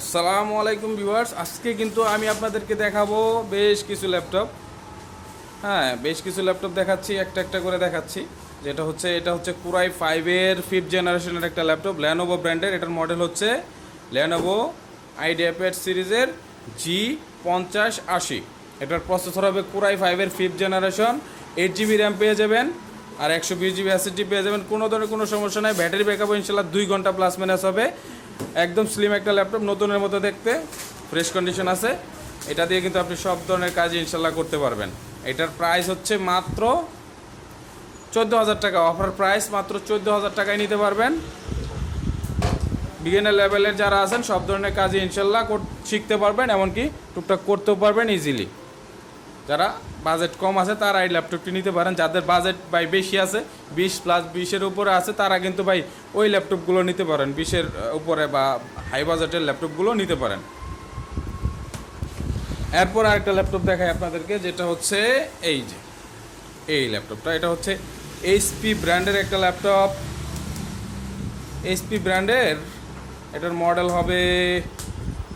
আসসালামু আলাইকুম ভিউয়ার্স। আজকে কিন্তু আমি আপনাদেরকে দেখাবো বেশ কিছু ল্যাপটপ। হ্যাঁ বেশ কিছু ল্যাপটপ দেখাচ্ছি, একটা একটা করে দেখাচ্ছি। যেটা হচ্ছে, এটা হচ্ছে কুরাই ফাইভের ফিফথ জেনারেশনের একটা ল্যাপটপ ল্যানোভো ব্র্যান্ডের এটার মডেল হচ্ছে ল্যানোভো আইডিয়াপ্যাড সিরিজের জি পঞ্চাশ আশি। এটার প্রসেসর হবে কুরাই ফাইভের fifth generation eight GB RAM পেয়ে যাবেন আর একশো বিশ জিবি এসএসডি পেয়ে যাবেন। কোনো ধরনের কোনো সমস্যা নাই। ব্যাটারি ব্যাকআপ ইনশাল্লাহ দুই ঘণ্টা প্লাস মাইনাস হবে। একদম স্লিম একটা ল্যাপটপ নতুনের মতো দেখতে ফ্রেশ কন্ডিশন আছে। এটা দিয়ে কিন্তু আপনি সব ধরনের কাজ ইনশাল্লাহ করতে পারবেন। এটার প্রাইস হচ্ছে মাত্র চোদ্দ হাজার টাকা। অফার প্রাইস মাত্র চোদ্দ হাজার টাকায় নিতে পারবেন। বিগিনার লেভেলের যারা আছেন, সব ধরনের কাজই ইনশাল্লাহ শিখতে পারবেন, এমনকি টুকটাক করতেও পারবেন ইজিলি যারা বাজেট কম আছে, তারা এই ল্যাপটপটি নিতে পারেন। যাদের বাজেট ভাই বেশি আছে, বিশ প্লাস বিশের উপরে আছে, তারা কিন্তু ভাই ওই ল্যাপটপগুলো নিতে পারেন। বিশের উপরে বা হাই বাজেটের ল্যাপটপগুলো নিতে পারেন। এরপর আরেকটা ল্যাপটপ দেখাই আপনাদেরকে, যেটা হচ্ছে এই যে, এই ল্যাপটপটা এটা হচ্ছে এইচপি ব্র্যান্ডের একটা ল্যাপটপ এইচপি ব্র্যান্ডের এটার মডেল হবে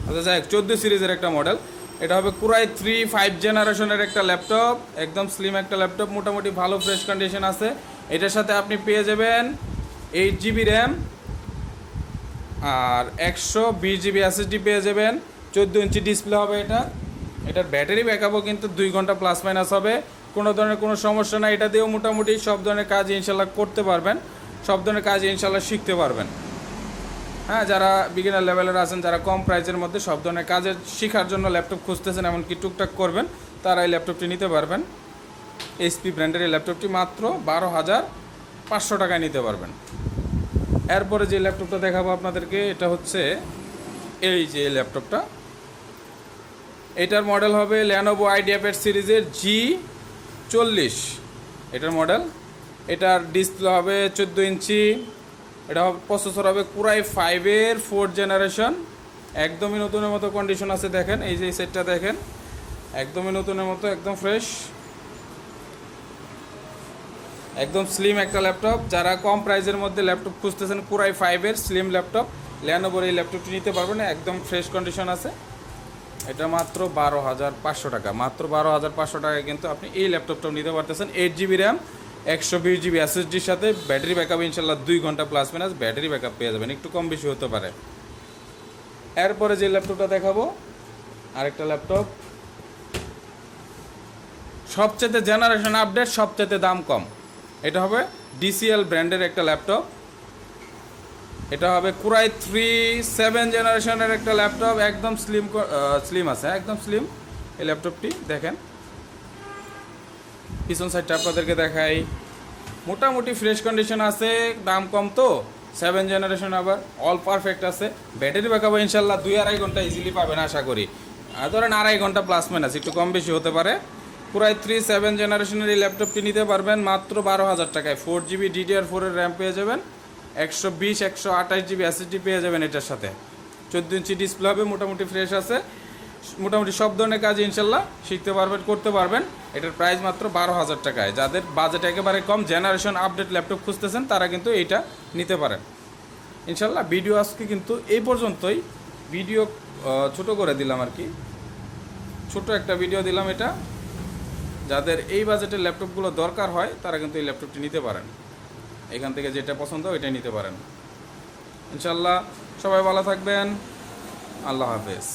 আচ্ছা যাই চোদ্দ সিরিজের একটা মডেল এটা হবে কুরাই থ্রি, ফাইভ জেনারেশনের একটা ল্যাপটপ, একদম স্লিম একটা ল্যাপটপ, মোটামুটি ভালো ফ্রেশ কন্ডিশন আছে। এটার সাথে আপনি পেয়ে যাবেন এইট জিবি র্যাম আর একশো বিশ জিবি এসএসডি পেয়ে যাবেন। চোদ্দ ইঞ্চি ডিসপ্লে হবে এটা। এটার ব্যাটারি ব্যাকআপও কিন্তু দুই ঘণ্টা প্লাস মাইনাস হবে। কোনো ধরনের কোনো সমস্যা নাই। এটা দিয়েও মোটামুটি সব ধরনের কাজ ইনশাল্লাহ করতে পারবেন। সব ধরনের কাজ ইনশাল্লাহ শিখতে পারবেন। হ্যাঁ যারা বিগিনার লেভেলের আছেন, যারা কম প্রাইসের মধ্যে সব ধরনের কাজের শেখার জন্য ল্যাপটপ খুঁজতেছেন এমনকি টুকটাক করবেন, তারা এই ল্যাপটপটি নিতে পারবেন। এইচপি ব্র্যান্ডের এই ল্যাপটপটি মাত্র বারো হাজার পাঁচশো টাকায় নিতে পারবেন। এরপরে যে ল্যাপটপটা দেখাবো আপনাদেরকে, এটা হচ্ছে এই যে ল্যাপটপটা এটার মডেল হবে ল্যানোভো আইডিয়াপ্যাড সিরিজের জি চল্লিশ। এটার মডেল এটার ডিসপ্লে হবে চোদ্দ ইঞ্চি। এটা প্রসেসর হবে কুরাই ফাইভের ফোর্থ জেনারেশন একদমই নতুনের মতো কন্ডিশন আছে দেখেন, এই যে এই সেটটা দেখেন। একদমই নতুনের মতো, একদম ফ্রেশ একদম স্লিম একটা ল্যাপটপ যারা কম প্রাইসের মধ্যে ল্যাপটপ খুঁজতেছেন কুরাই ফাইভের স্লিম ল্যাপটপ ল্যানোভোর এই ল্যাপটপটি নিতে পারবেন, একদম ফ্রেশ কন্ডিশন আছে। এটা মাত্র বারো হাজার পাঁচশো টাকা। মাত্র বারো হাজার পাঁচশো টাকায় কিন্তু আপনি এই ল্যাপটপটাও নিতে পারতেছেন এইট জিবি র্যাম একশো বিশ জিবি এসএসডির সাথে ব্যাটারি ব্যাকআপ ইনশাল্লাহ দুই ঘণ্টা প্লাস মাইনাস ব্যাটারি ব্যাকআপ পেয়ে যাবেন। একটু কম বেশি হতে পারে। এরপরে যে ল্যাপটপটা দেখাবো, আরেকটা ল্যাপটপ। সবচেয়ে জেনারেশন আপডেট সবচেয়ে দাম কম। এটা হবে ডিসিএল ব্র্যান্ডের একটা ল্যাপটপ। এটা হবে কুরাই থ্রি সেভেন জেনারেশনের একটা ল্যাপটপ। একদম স্লিম স্লিম আছে, একদম স্লিম এই ল্যাপটপটি দেখেন। পিছন সাইডটা আপনাদেরকে দেখাই। মোটামুটি ফ্রেশ কন্ডিশন আছে, দাম কম তো সেভেন জেনারেশন আবার অল পারফেক্ট আছে। ব্যাটারি ব্যাকআপ ইনশাল্লাহ দুই আড়াই ঘণ্টা ইজিলি পাবেন আশা করি। ধরেন আড়াই ঘণ্টা প্লাস মাইনাস একটু কম বেশি হতে পারে। পুরাই থ্রি সেভেন জেনারেশনের এই ল্যাপটপটি নিতে পারবেন মাত্র বারো হাজার টাকায়। ফোর জিবি ডিডিআর ফোরের র্যাম পেয়ে যাবেন, একশো বিশ, একশো আঠাশ জিবি এসএসডি পেয়ে যাবেন এটার সাথে। চোদ্দ ইঞ্চি ডিসপ্লে হবে, মোটামুটি ফ্রেশ আছে। মোটামুটি সব ধরনের কাজ ইনশাল্লাহ শিখতে পারবেন, করতে পারবেন। এটার প্রাইস মাত্র বারো হাজার টাকায়। যাদের বাজেট একেবারে কম জেনারেশন আপডেট ল্যাপটপ খুঁজতেছেন, তারা কিন্তু এইটা নিতে পারেন। ইনশাল্লাহ ভিডিও আজকে কিন্তু এই পর্যন্তই। ভিডিও ছোট করে দিলাম আর কি। ছোট একটা ভিডিও দিলাম এটা। যাদের এই বাজেটের ল্যাপটপগুলো দরকার হয়, তারা কিন্তু এই ল্যাপটপটি নিতে পারেন। এখান থেকে যেটা পছন্দ, ওইটাই নিতে পারেন। ইনশাল্লাহ সবাই ভালো থাকবেন। আল্লাহ হাফেজ।